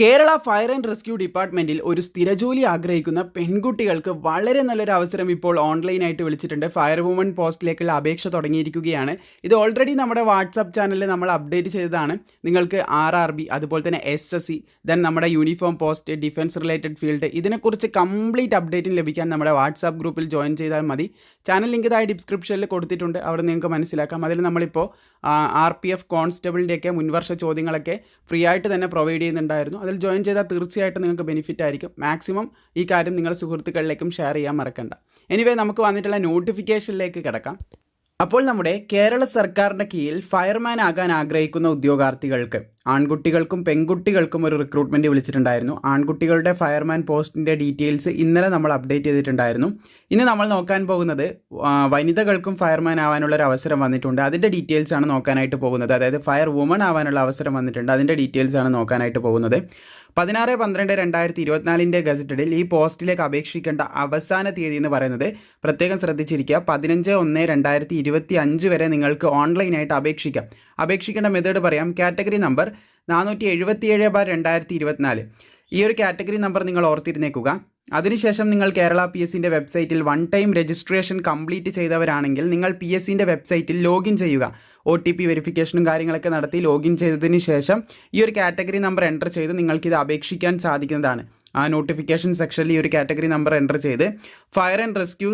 Kerala fire and rescue ഡിപ്പാർട്ട്മെന്റിൽ ഒരു സ്ഥിരജോലി ആഗ്രഹിക്കുന്ന പെൺകുട്ടികൾക്ക് വളരെ നല്ലൊരു അവസരം ഇപ്പോൾ ഓൺലൈനായിട്ട് വിളിച്ചിട്ടുണ്ട്. ഫയർ വുമൺ പോസ്റ്റിലേക്കുള്ള അപേക്ഷ തുടങ്ങിയിരിക്കുകയാണ്. ഇത് ഓൾറെഡി നമ്മുടെ വാട്സാപ്പ് ചാനലിൽ നമ്മൾ അപ്ഡേറ്റ് ചെയ്തതാണ്. നിങ്ങൾക്ക് ആർ ആർ ബി അതുപോലെ തന്നെ എസ് എസ് സി ദെൻ നമ്മുടെ uniform post defence related field ഇതിനെക്കുറിച്ച് കംപ്ലീറ്റ് അപ്ഡേറ്റും ലഭിക്കാൻ നമ്മുടെ വാട്സാപ്പ് ഗ്രൂപ്പിൽ ജോയിൻ ചെയ്താൽ മതി. ചാനൽ ലിങ്ക് ഇതായി ഡിസ്ക്രിപ്ഷനിൽ കൊടുത്തിട്ടുണ്ട്. അവിടെ നിങ്ങൾക്ക് മനസ്സിലാക്കാം. അതിൽ നമ്മളിപ്പോൾ ആർ പി എഫ് കോൺസ്റ്റബിളിന്റെയൊക്കെ മുൻവർഷ ചോദ്യങ്ങളൊക്കെ ഫ്രീ ആയിട്ട് തന്നെ പ്രൊവൈഡ് ചെയ്യുന്നുണ്ടായിരുന്നു. അതിൽ ജോയിൻ ചെയ്താൽ തീർച്ചയായിട്ടും നിങ്ങൾക്ക് ബെനിഫിറ്റ് ആയിരിക്കും. മാക്സിമം ഈ കാര്യം നിങ്ങളുടെ സുഹൃത്തുക്കളിലേക്കും ഷെയർ ചെയ്യാൻ മറക്കണ്ട. എനിവേ നമുക്ക് വന്നിട്ടുള്ള നോട്ടിഫിക്കേഷനിലേക്ക് കിടക്കാം. അപ്പോൾ നമ്മുടെ കേരള സർക്കാരിന്റെ കീഴിൽ ഫയർമാൻ ആകാൻ ആഗ്രഹിക്കുന്ന ഉദ്യോഗാർത്ഥികൾക്ക് ആൺകുട്ടികൾക്കും പെൺകുട്ടികൾക്കും ഒരു റിക്രൂട്ട്മെന്റ് വിളിച്ചിട്ടുണ്ടായിരുന്നു. ആൺകുട്ടികളുടെ ഫയർമാൻ പോസ്റ്റിന്റെ ഡീറ്റെയിൽസ് ഇന്നലെ നമ്മൾ അപ്ഡേറ്റ് ചെയ്തിട്ടുണ്ടായിരുന്നു. ഇന്ന് നമ്മൾ നോക്കാൻ പോകുന്നത് വനിതകൾക്കും ഫയർമാൻ ആവാനുള്ള ഒരു അവസരം വന്നിട്ടുണ്ട്. അതിന്റെ ഡീറ്റെയിൽസ് ആണ് നോക്കാനായിട്ട് പോകുന്നത്. അതായത് ഫയർ വുമൺ ആവാനുള്ള അവസരം വന്നിട്ടുണ്ട്. അതിന്റെ ഡീറ്റെയിൽസ് ആണ് നോക്കാനായിട്ട് പോകുന്നത്. പതിനാറ് പന്ത്രണ്ട് രണ്ടായിരത്തി ഇരുപത്തിനാലിന്റെ ഗസറ്റഡിൽ ഈ പോസ്റ്റിലേക്ക് അപേക്ഷിക്കേണ്ട അവസാന തീയതി എന്ന് പറയുന്നത് പ്രത്യേകം ശ്രദ്ധിച്ചിരിക്കുക. പതിനഞ്ച് ഒന്ന് രണ്ടായിരത്തി ഇരുപത്തി അഞ്ച് വരെ നിങ്ങൾക്ക് ഓൺലൈനായിട്ട് അപേക്ഷിക്കാം. അപേക്ഷിക്കേണ്ട മെത്തേഡ് പറയാം. കാറ്റഗറി നമ്പർ നാനൂറ്റി എഴുപത്തിയേഴ് ബാർ രണ്ടായിരത്തി ഇരുപത്തിനാല് ഈ ഒരു കാറ്റഗറി നമ്പർ നിങ്ങൾ ഓർത്തിരുന്നേക്കുക. അതിനുശേഷം നിങ്ങൾ കേരള പി എസിന്റെ വെബ്സൈറ്റിൽ വൺ ടൈം രജിസ്ട്രേഷൻ കംപ്ലീറ്റ് ചെയ്തവരാണെങ്കിൽ നിങ്ങൾ പി എസ് വെബ്സൈറ്റിൽ ലോഗിൻ ചെയ്യുക. ഒ ടി പി വെരിഫിക്കേഷനും കാര്യങ്ങളൊക്കെ നടത്തി ലോഗിൻ ചെയ്തതിന് ശേഷം ഈ ഒരു കാറ്റഗറി നമ്പർ എന്റർ ചെയ്ത് നിങ്ങൾക്കിത് അപേക്ഷിക്കാൻ സാധിക്കുന്നതാണ്. ആ നോട്ടിഫിക്കേഷൻ സെക്ഷനിൽ ഈ ഒരു കാറ്റഗറി നമ്പർ എന്റർ ചെയ്ത് ഫയർ ആൻഡ് റെസ്ക്യൂ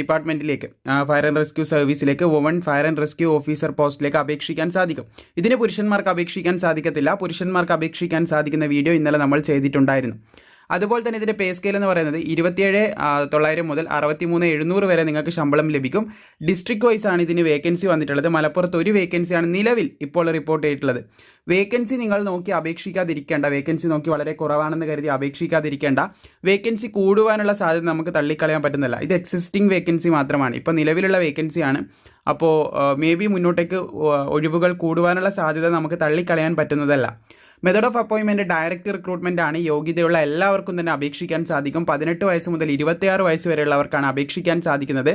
ഡിപ്പാർട്ട്മെന്റിലേക്ക് fire and rescue സർവീസിലേക്ക് woman fire and rescue officer പോസ്റ്റിലേക്ക് അപേക്ഷിക്കാൻ സാധിക്കും. ഇതിന് പുരുഷന്മാർക്ക് അപേക്ഷിക്കാൻ സാധിക്കത്തില്ല. പുരുഷന്മാർക്ക് അപേക്ഷിക്കാൻ സാധിക്കുന്ന വീഡിയോ ഇന്നലെ നമ്മൾ ചെയ്തിട്ടുണ്ടായിരുന്നു. അതുപോലെ തന്നെ ഇതിന്റെ പേ സ്കെയിൽ എന്ന് പറയുന്നത് ഇരുപത്തിയേഴ് തൊള്ളായിരം മുതൽ അറുപത്തി മൂന്ന് എഴുന്നൂറ് വരെ നിങ്ങൾക്ക് ശമ്പളം ലഭിക്കും. ഡിസ്ട്രിക്ട് വൈസ് ആണ് ഇതിന് വേക്കൻസി വന്നിട്ടുള്ളത്. മലപ്പുറത്ത് ഒരു വേക്കൻസിയാണ് നിലവിൽ ഇപ്പോൾ റിപ്പോർട്ട് ചെയ്തിട്ടുള്ളത്. വേക്കൻസി നിങ്ങൾ നോക്കി അപേക്ഷിക്കാതിരിക്കേണ്ട. വേക്കൻസി നോക്കി വളരെ കുറവാണെന്ന് കരുതി അപേക്ഷിക്കാതിരിക്കേണ്ട. വേക്കൻസി കൂടുവാനുള്ള സാധ്യത നമുക്ക് തള്ളിക്കളയാൻ പറ്റുന്നില്ല. ഇത് എക്സിസ്റ്റിംഗ് വേക്കൻസി മാത്രമാണ്. ഇപ്പോൾ നിലവിലുള്ള വേക്കൻസിയാണ് അപ്പോൾ മേ ബി മുന്നോട്ടേക്ക് ഒഴിവുകൾ കൂടുവാനുള്ള സാധ്യത നമുക്ക് തള്ളിക്കളയാൻ പറ്റുന്നതല്ല. മെത്തേഡ് ഓഫ് അപ്പോയിൻമെന്റ് ഡയറക്റ്റ് റിക്രൂട്ട്മെന്റ് ആണ്. യോഗ്യതയുള്ള എല്ലാവർക്കും തന്നെ അപേക്ഷിക്കാൻ സാധിക്കും. പതിനെട്ട് വയസ്സ് മുതൽ ഇരുപത്തിയാറ് വയസ്സ് വരെയുള്ളവർക്കാണ് അപേക്ഷിക്കാൻ സാധിക്കുന്നത്.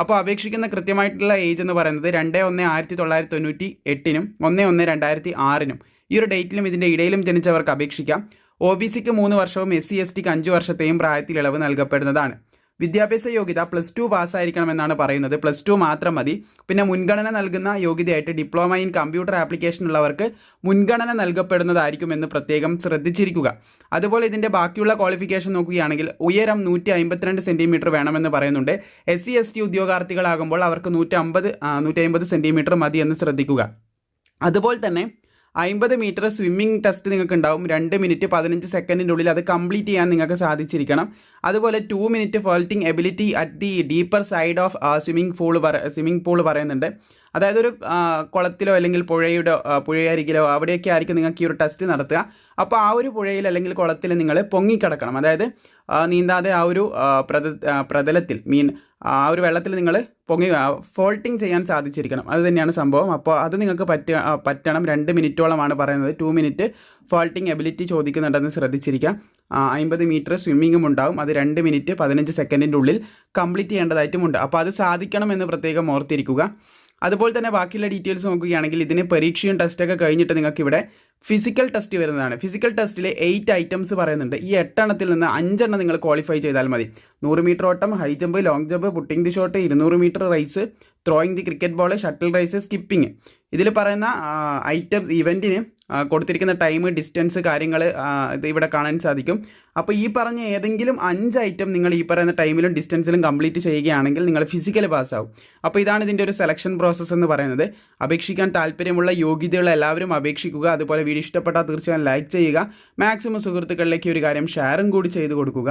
അപ്പോൾ അപേക്ഷിക്കുന്ന കൃത്യമായിട്ടുള്ള ഏജ് എന്ന് പറയുന്നത് രണ്ട് ഒന്ന് ആയിരത്തി തൊള്ളായിരത്തി തൊണ്ണൂറ്റി എട്ടിനും ഒന്ന് ഒന്ന് രണ്ടായിരത്തി ആറിനും ഈ ഒരു ഡേറ്റിലും ഇതിന്റെ ഇടയിലും ജനിച്ചവർക്ക് അപേക്ഷിക്കാം. ഒ ബി സിക്ക് മൂന്ന് വർഷവും എസ് സി എസ് ടിക്ക് അഞ്ച് വർഷത്തെയും പ്രായത്തിൽ ഇളവ് നൽകപ്പെടുന്നതാണ്. വിദ്യാഭ്യാസ യോഗ്യത പ്ലസ് ടു പാസ്സായിരിക്കണമെന്നാണ് പറയുന്നത്. പ്ലസ് ടു മാത്രം മതി. പിന്നെ മുൻഗണന നൽകുന്ന യോഗ്യതയായിട്ട് ഡിപ്ലോമ ഇൻ കമ്പ്യൂട്ടർ ആപ്ലിക്കേഷൻ ഉള്ളവർക്ക് മുൻഗണന നൽകപ്പെടുന്നതായിരിക്കും എന്ന് പ്രത്യേകം ശ്രദ്ധിച്ചിരിക്കുക. അതുപോലെ ഇതിന്റെ ബാക്കിയുള്ള ക്വാളിഫിക്കേഷൻ നോക്കുകയാണെങ്കിൽ ഉയരം നൂറ്റി അമ്പത്തിരണ്ട് സെന്റിമീറ്റർ വേണമെന്ന് പറയുന്നുണ്ട്. എസ് സി എസ് ടി ഉദ്യോഗാർത്ഥികളാകുമ്പോൾ അവർക്ക് നൂറ്റമ്പത് നൂറ്റി അമ്പത് സെന്റിമീറ്റർ മതി എന്ന് ശ്രദ്ധിക്കുക. അതുപോലെ തന്നെ അമ്പത് മീറ്റർ സ്വിമ്മിംഗ് ടെസ്റ്റ് നിങ്ങൾക്ക് ഉണ്ടാവും രണ്ട് മിനിറ്റ് പതിനഞ്ച് സെക്കൻഡിന്റെ ഉള്ളിൽ അത് കംപ്ലീറ്റ് ചെയ്യാൻ നിങ്ങൾക്ക് സാധിച്ചിരിക്കണം. അതുപോലെ two minute floating ability at the deeper side of swimming pool പറ സ്വിമ്മിംഗ് പൂൾ പറയുന്നുണ്ട്. അതായത് ഒരു കുളത്തിലോ അല്ലെങ്കിൽ പുഴയുടെ പുഴയരികിലോ അവിടെയൊക്കെ ആയിരിക്കും നിങ്ങൾക്ക് ഈ ഒരു ടെസ്റ്റ് നടത്തുക. അപ്പോൾ ആ ഒരു പുഴയിൽ അല്ലെങ്കിൽ കുളത്തിൽ നിങ്ങൾ പൊങ്ങിക്കിടക്കണം. അതായത് നീന്താതെ ആ ഒരു പ്രത പ്രതലത്തിൽ മീൻ ആ ഒരു വെള്ളത്തിൽ നിങ്ങൾ പൊങ്ങി ഫോൾട്ടിങ് ചെയ്യാൻ സാധിച്ചിരിക്കണം. അത് തന്നെയാണ് സംഭവം. അപ്പോൾ അത് നിങ്ങൾക്ക് പറ്റ പറ്റണം. രണ്ട് മിനിറ്റോളമാണ് പറയുന്നത്. ടു മിനിറ്റ് ഫോൾട്ടിങ് എബിലിറ്റി ചോദിക്കുന്നുണ്ടെന്ന് ശ്രദ്ധിച്ചിരിക്കാം. അമ്പത് മീറ്റർ സ്വിമ്മിങ്ങും ഉണ്ടാവും. അത് രണ്ട് മിനിറ്റ് പതിനഞ്ച് സെക്കൻഡിന്റെ ഉള്ളിൽ കംപ്ലീറ്റ് ചെയ്യേണ്ടതായിട്ടുമുണ്ട് അപ്പോൾ അത് സാധിക്കണം എന്ന് പ്രത്യേകം ഓർത്തിരിക്കുക. അതുപോലെ തന്നെ ബാക്കിയുള്ള ഡീറ്റെയിൽസ് നോക്കുകയാണെങ്കിൽ ഇതിന് പരീക്ഷയും ടെസ്റ്റൊക്കെ കഴിഞ്ഞിട്ട് നിങ്ങൾക്ക് ഇവിടെ ഫിസിക്കൽ ടെസ്റ്റ് വരുന്നതാണ്. ഫിസിക്കൽ ടെസ്റ്റിൽ എയ്റ്റ് ഐറ്റംസ് പറയുന്നുണ്ട്. ഈ എട്ടെണ്ണത്തിൽ നിന്ന് അഞ്ചെണ്ണം നിങ്ങൾ ക്വാളിഫൈ ചെയ്താൽ മതി. നൂറ് മീറ്റർ ഓട്ടം high jump long jump putting the shot ഇരുന്നൂറ് metre race throwing the cricket ball shuttle race skipping ഇതിൽ പറയുന്ന ഐറ്റംസ് ഇവന്റിന് കൊടുത്തിരിക്കുന്ന ടൈം ഡിസ്റ്റൻസ് കാര്യങ്ങൾ ഇത് ഇവിടെ കാണാൻ സാധിക്കും. അപ്പോൾ ഈ പറഞ്ഞ ഏതെങ്കിലും അഞ്ച് ഐറ്റം നിങ്ങൾ ഈ പറയുന്ന ടൈമിലും ഡിസ്റ്റൻസിലും കംപ്ലീറ്റ് ചെയ്യുകയാണെങ്കിൽ നിങ്ങൾ ഫിസിക്കൽ പാസ്സാവും അപ്പോൾ ഇതാണ് ഇതിന്റെ ഒരു സെലക്ഷൻ പ്രോസസ്സ് എന്ന് പറയുന്നത്. അപേക്ഷിക്കാൻ താല്പര്യമുള്ള യോഗ്യതയുള്ള എല്ലാവരും അപേക്ഷിക്കുക. അതുപോലെ വീഡിയോ ഇഷ്ടപ്പെട്ടാൽ തീർച്ചയായും ലൈക്ക് ചെയ്യുക. മാക്സിമം സുഹൃത്തുക്കളിലേക്ക് ഒരു കാര്യം ഷെയറും കൂടി ചെയ്ത് കൊടുക്കുക.